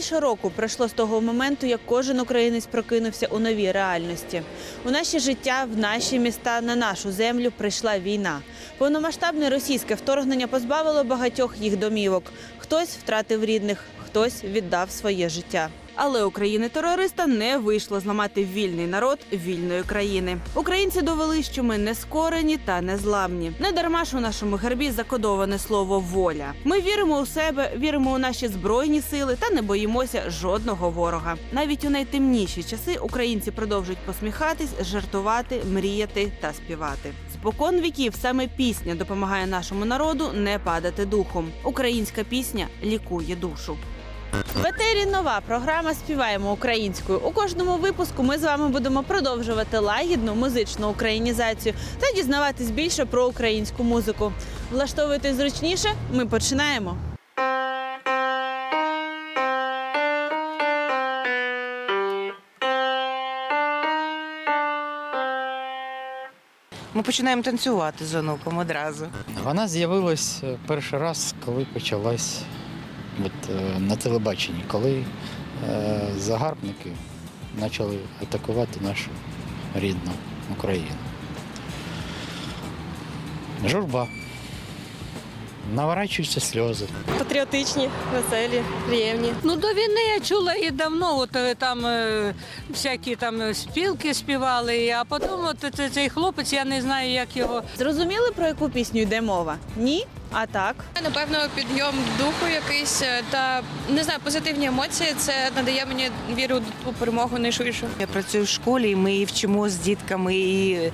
Більше року пройшло з того моменту, як кожен українець прокинувся у новій реальності. У наше життя, в наші міста, на нашу землю прийшла війна. Повномасштабне російське вторгнення позбавило багатьох їх домівок. Хтось втратив рідних, хтось віддав своє життя. Але України-терориста не вийшло зламати вільний народ вільної країни. Українці довели, що ми не скорені та не зламні. Не дарма ж у нашому гербі закодоване слово воля. Ми віримо у себе, віримо у наші збройні сили та не боїмося жодного ворога. Навіть у найтемніші часи українці продовжують посміхатись, жартувати, мріяти та співати. Спокон віків саме пісня допомагає нашому народу не падати духом. Українська пісня лікує душу. В етері нова програма Співаємо українською. У кожному випуску ми з вами будемо продовжувати лагідну музичну українізацію та дізнаватись більше про українську музику. Влаштовуйтесь зручніше. Ми починаємо. Ми починаємо танцювати з онуком одразу. Вона з'явилась е, перший раз, коли почалась от, е, на телебаченні, коли е, загарбники почали атакувати нашу рідну Україну. Журба. Наворачуються сльози. Патріотичні, веселі, приємні. Ну, до війни я чула і давно, от е, там е, всякі там спілки співали, а потім от це- цей хлопець, я не знаю, як його. Зрозуміли про яку пісню йде мова? Ні? А так. Напевно, підйом духу якийсь е, та не знаю, позитивні емоції. Це надає мені віру у перемогу найшвидше. Я працюю в школі, і ми її вчимо з дітками, і е,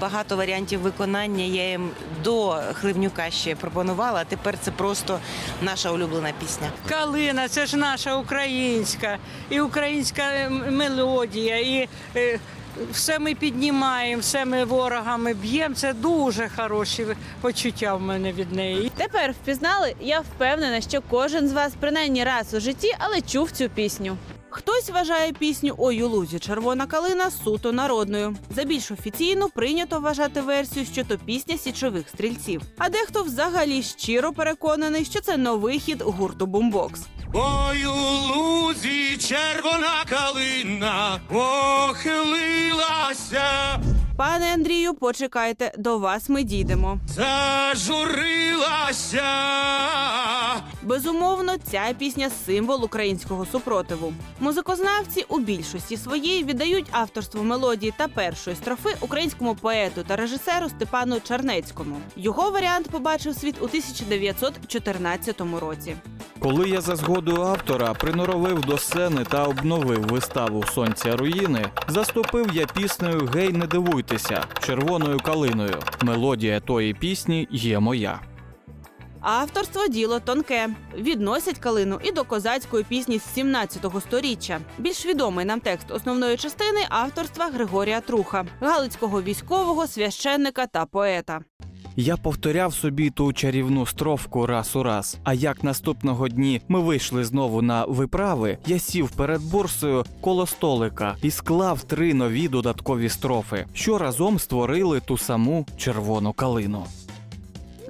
багато варіантів виконання я їм до Хливнюка ще пропонувала, а тепер це просто наша улюблена пісня. Калина, це ж наша українська, і українська мелодія, і е, все ми піднімаємо, все ми ворогами б'ємо. Це дуже хороші почуття в мене від неї. Тепер впізнали. Я впевнена, що кожен з вас принаймні раз у житті, але чув цю пісню. Хтось вважає пісню «Ой у лузі червона калина суто народною. За більш офіційну прийнято вважати версію, що то пісня січових стрільців. А дехто взагалі щиро переконаний, що це новий хід гурту Бумбокс. Ой, у лузі червона калина похилилася, Пане Андрію, почекайте, до вас ми дійдемо. зажурилася. Безумовно, ця пісня символ українського супротиву. Музикознавці у більшості своїй віддають авторство мелодії та першої строфи українському поету та режисеру Степану Чернецькому. Його варіант побачив світ у 1914 році. Коли я за згодою автора приноровив до сцени та обновив виставу Сонця руїни, заступив я піснею Гей, не дивуйтеся червоною калиною. Мелодія тої пісні є моя. Авторство діло тонке. Відносять калину і до козацької пісні з 17-го сторіччя. Більш відомий нам текст основної частини авторства Григорія Труха, галицького військового, священника та поета. Я повторяв собі ту чарівну строфку раз у раз. А як наступного дні ми вийшли знову на виправи, я сів перед бурсою коло столика і склав три нові додаткові строфи, що разом створили ту саму червону калину.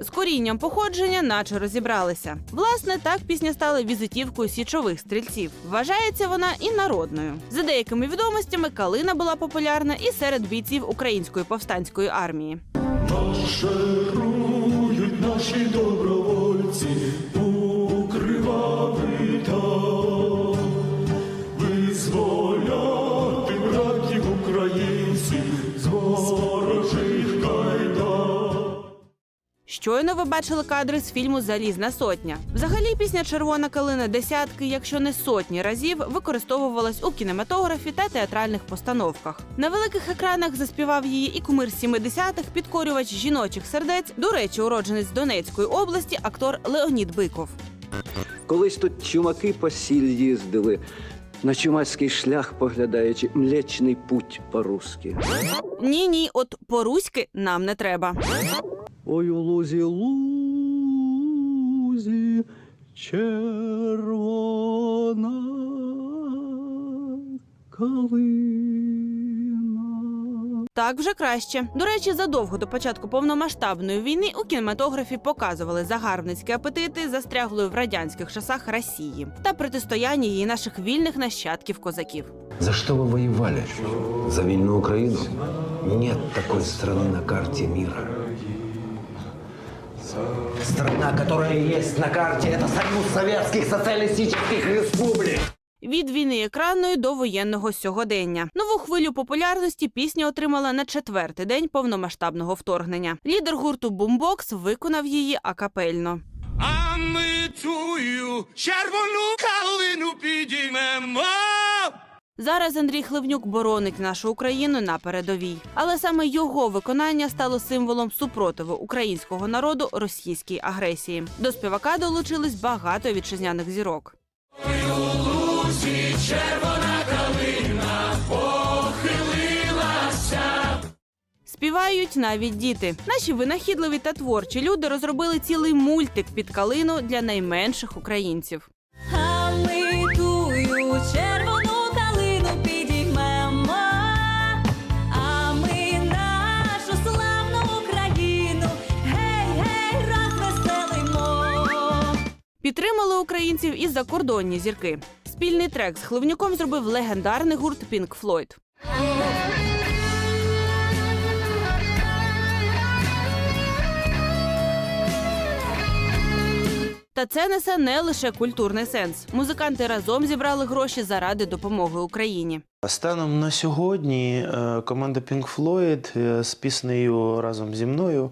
З корінням походження, наче розібралися. Власне, так пісня стала візитівкою січових стрільців. Вважається вона і народною. За деякими відомостями, калина була популярна і серед бійців української повстанської армії. Марширують наші добровольці Щойно ви бачили кадри з фільму Залізна сотня. Взагалі, пісня Червона калина десятки, якщо не сотні разів, використовувалась у кінематографі та театральних постановках. На великих екранах заспівав її і кумир 70-х, підкорювач жіночих сердець. До речі, уродженець Донецької області, актор Леонід Биков. Колись тут чумаки по сіль їздили, на чумацький шлях поглядаючи млечний путь по-русски. Ні, ні, от по-руськи нам не треба. Ой, у лузі, лузі, червона калина. Так вже краще. До речі, задовго до початку повномасштабної війни у кінематографі показували загарбницькі апетити застряглої в радянських часах Росії та протистояння її наших вільних нащадків козаків. За что вы воевали? За вильную Украину? Нет такой страны на карте мира. Страна, которая есть на карте, это Союз Советских Социалистических Республик. Від війни екранної до воєнного сьогодення. Нову хвилю популярності пісня отримала на четвертий день повномасштабного вторгнення. Лідер гурту Бумбокс виконав її акапельно. А ми тую червону калину підіймемо. Зараз Андрій Хливнюк боронить нашу Україну на передовій, але саме його виконання стало символом супротиву українського народу російській агресії. До співака долучились багато вітчизняних зірок. Співають навіть діти. Наші винахідливі та творчі люди розробили цілий мультик під калину для найменших українців. А Підтримали українців і закордонні зірки. Спільний трек з Хливнюком зробив легендарний гурт Pink Floyd. Та це несе не лише культурний сенс. Музиканти разом зібрали гроші заради допомоги Україні. Станом на сьогодні е, команда Pink Floyd е, з піснею разом зі мною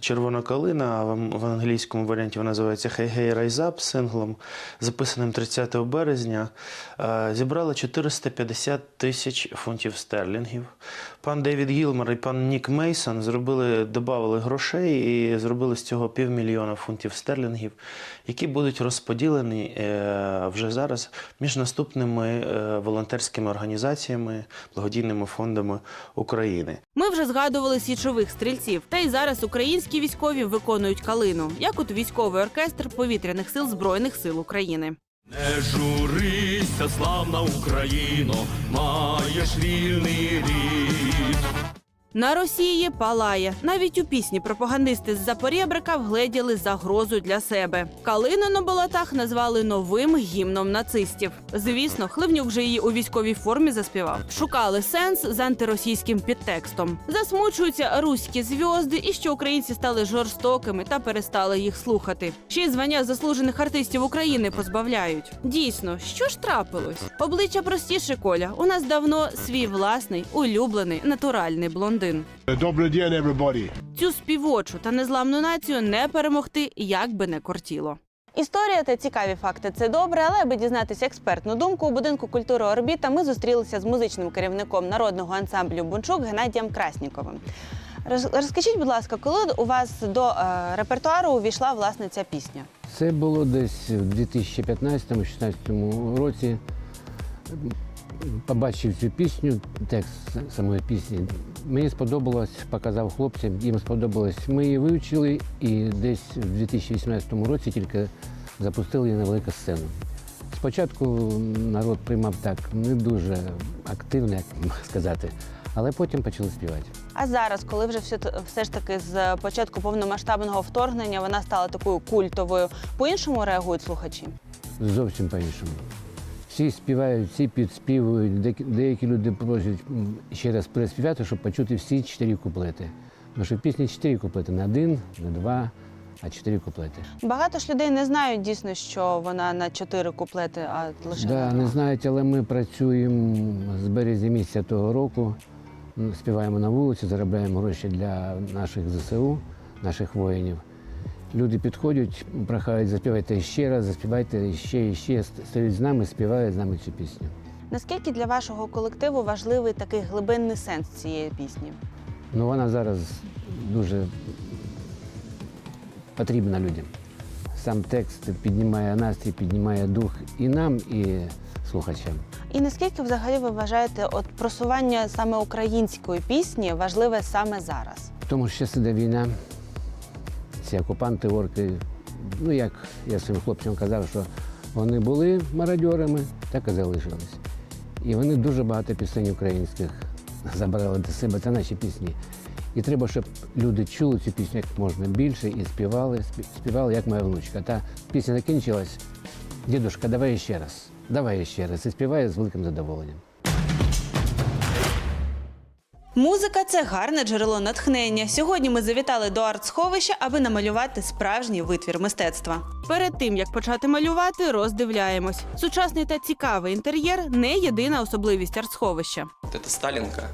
Червона калина в англійському варіанті вона називається Hey Hey Rise Up синглом, записаним 30 березня, е, зібрала 450 тисяч фунтів стерлінгів. Пан Девід Гілмер і пан Нік Мейсон зробили, додали грошей і зробили з цього півмільйона фунтів стерлінгів, які будуть розподілені вже зараз між наступними волонтерськими організаціями, благодійними фондами України. Ми вже згадували січових стрільців, та й зараз українські військові виконують калину, як от військовий оркестр повітряних сил збройних сил України. Не журися, славна Україно, маєш вільний рід. На Росії палає. Навіть у пісні пропагандисти з Запорєбрика вгледіли загрозу для себе. Калину на болотах назвали новим гімном нацистів. Звісно, Хливнюк вже її у військовій формі заспівав. Шукали сенс з антиросійським підтекстом. Засмучуються руські зв'язди і що українці стали жорстокими та перестали їх слухати. Ще й звання заслужених артистів України позбавляють. Дійсно, що ж трапилось? Обличчя простіше коля. У нас давно свій власний, улюблений, натуральний блондин. Добрий день, everybody. Цю співочу та незламну націю не перемогти, як би не кортіло. Історія та цікаві факти це добре, але аби дізнатися експертну думку у будинку культури Орбіта, ми зустрілися з музичним керівником народного ансамблю Бунчук Геннадієм Красніковим. Розкажіть, будь ласка, коли у вас до е, репертуару увійшла власне ця пісня? Це було десь в 2015-2016 році. Побачив цю пісню, текст самої пісні. Мені сподобалось, показав хлопцям, їм сподобалось. Ми її вивчили і десь в 2018 році тільки запустили її на велику сцену. Спочатку народ приймав так не дуже активно, як сказати, але потім почали співати. А зараз, коли вже все, все ж таки з початку повномасштабного вторгнення вона стала такою культовою, по-іншому реагують слухачі? Зовсім по-іншому. Всі співають, всі підспівують. Деякі- люди просять ще раз переспівати, щоб почути всі чотири куплети. Тому що в пісні чотири куплети, не один, не два, а чотири куплети. Багато ж людей не знають дійсно, що вона на чотири куплети, а лише Да, на не знають, але ми працюємо з березня місяця того року. Співаємо на вулиці, заробляємо гроші для наших ЗСУ, наших воїнів. Люди підходять, прохають, заспівайте ще раз, заспівайте ще і ще. Стоять з нами, співають з нами цю пісню. Наскільки для вашого колективу важливий такий глибинний сенс цієї пісні? Ну, вона зараз дуже потрібна людям. Сам текст піднімає настрій, піднімає дух і нам, і слухачам. І наскільки взагалі ви вважаєте, от просування саме української пісні важливе саме зараз? Тому що іде війна, ці окупанти, орки. Ну, як я своїм хлопцям казав, що вони були мародьорами, так і залишились. І вони дуже багато пісень українських забрали до себе, це наші пісні. І треба, щоб люди чули цю пісню як можна більше і співали, співали, як моя внучка. Та пісня закінчилась. Дідушка, давай ще раз, давай ще раз. І співає з великим задоволенням. Музика це гарне джерело натхнення. Сьогодні ми завітали до арт-сховища, аби намалювати справжній витвір мистецтва. Перед тим як почати малювати, роздивляємось. Сучасний та цікавий інтер'єр не єдина особливість арт-сховища. Вот Это Сталинка.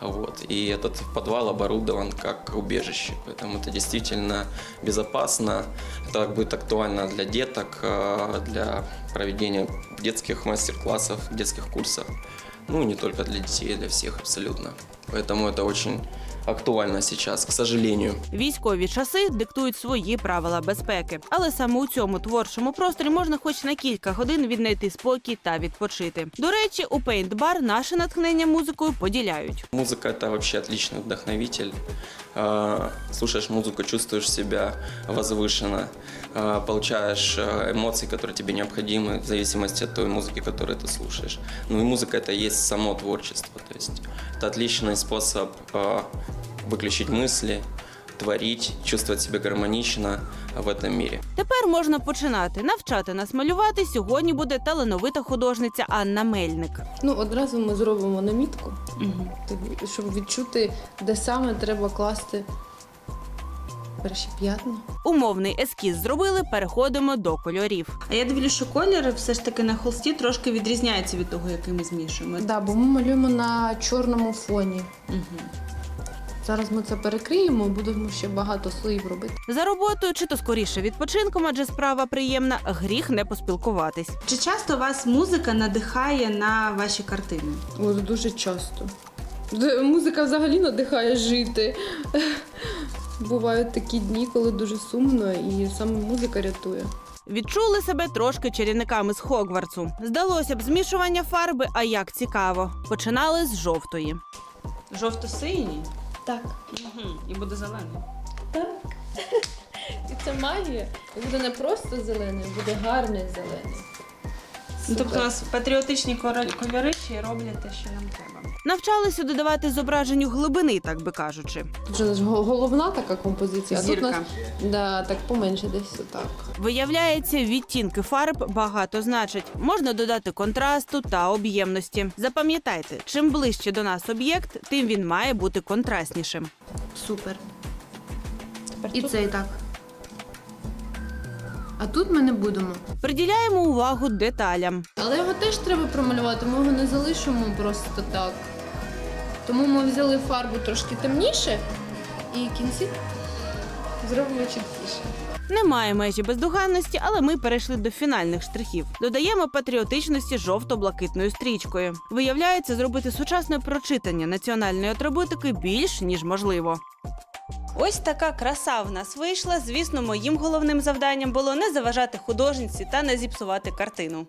Вот. И этот подвал оборудован как убежище. Поэтому это действительно безопасно. Это будет актуально для деток, э, для проведения детских мастер-классов, детских курсов. Ну, и не только для детей, для всех абсолютно. Поэтому это очень актуально сейчас, к сожалению. Військові часи диктують свої правила безпеки, але саме у цьому творчому просторі можна хоч на кілька годин віднайти спокій та відпочити. До речі, у Paint Bar наше натхнення музикою поділяють. Музыка это вообще отличный вдохновитель. Э, Слушаешь музыку, чувствуешь себя возвышенно, э, получаешь э, эмоции, которые тебе необходимы в зависимости от той музыки, которую ты слушаешь. Ну и музыка это и есть само творчество. То есть это отличный способ э, выключить мысли, творить, чувствовать себя гармонично в этом мире. Тепер можна починати навчати нас малювати. Сьогодні буде талановита художниця Анна Мельник. Ну, одразу ми зробимо намітку, типу, щоб відчути, де саме треба класти перші п'ятна. Умовний ескіз зробили. Переходимо до кольорів. А я дивлюсь, що колір все ж таки на холсті трошки відрізняється від того, який ми змішуємо. Да, бо ми малюємо на чорному фоні. Зараз ми це перекриємо, будемо ще багато слоїв робити. За роботою чи то скоріше відпочинком, адже справа приємна, гріх не поспілкуватись. Чи часто вас музика надихає на ваші картини? От дуже часто. Музика взагалі надихає жити. Бувають такі дні, коли дуже сумно, і саме музика рятує. Відчули себе трошки чарівниками з Хогвартсу. Здалося б змішування фарби, а як цікаво. Починали з жовтої. Жовто-синій? Так. Угу. І буде зелений. Так. І це магія. І буде не просто зелений, буде гарний зелений. Ну, тобто у нас патріотичні кольори чи роблять те, що нам треба. Навчалися додавати зображенню глибини, так би кажучи. Тут же головна така композиція, а тут у нас да, так поменше десь отак. Виявляється, відтінки фарб багато значать. Можна додати контрасту та об'ємності. Запам'ятайте, чим ближче до нас об'єкт, тим він має бути контрастнішим. Супер. І цей так. А тут ми не будемо. Приділяємо увагу деталям. Але його теж треба промалювати, ми його не залишимо просто так. Тому ми взяли фарбу трошки темніше і в кінці зробимо чіткіше. Немає межі бездоганності, але ми перейшли до фінальних штрихів. Додаємо патріотичності жовто-блакитною стрічкою. Виявляється, зробити сучасне прочитання національної атрибутики більш ніж можливо. Ось така краса в нас вийшла. Звісно, моїм головним завданням було не заважати художниці та не зіпсувати картину.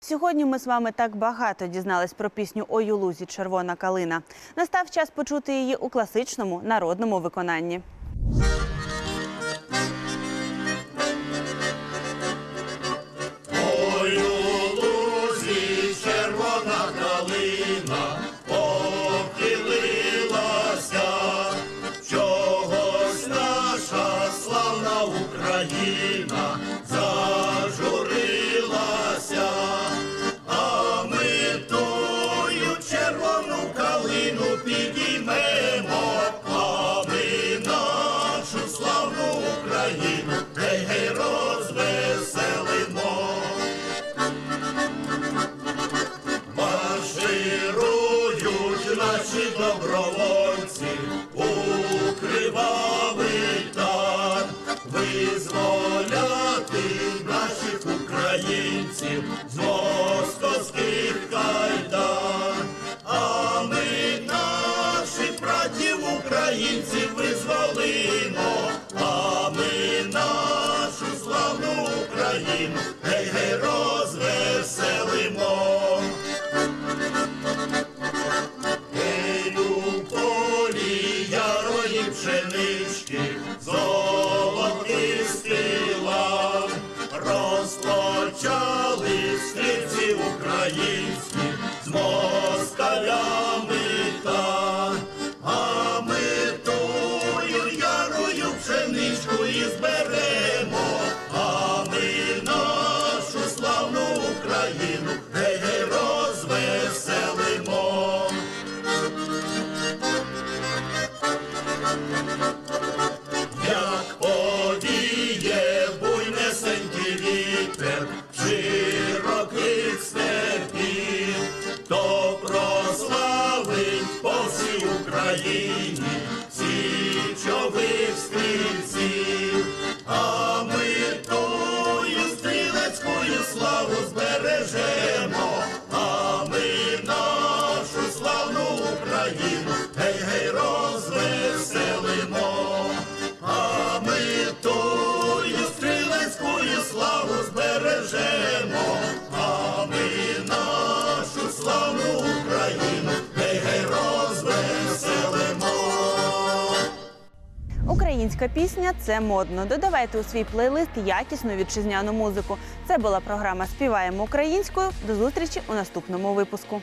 Сьогодні ми з вами так багато дізнались про пісню «Ой у червона калина. Настав час почути її у класичному народному виконанні. Українські, Amen. Українська пісня це модно. Додавайте у свій плейлист якісну вітчизняну музику. Це була програма Співаємо українською. До зустрічі у наступному випуску.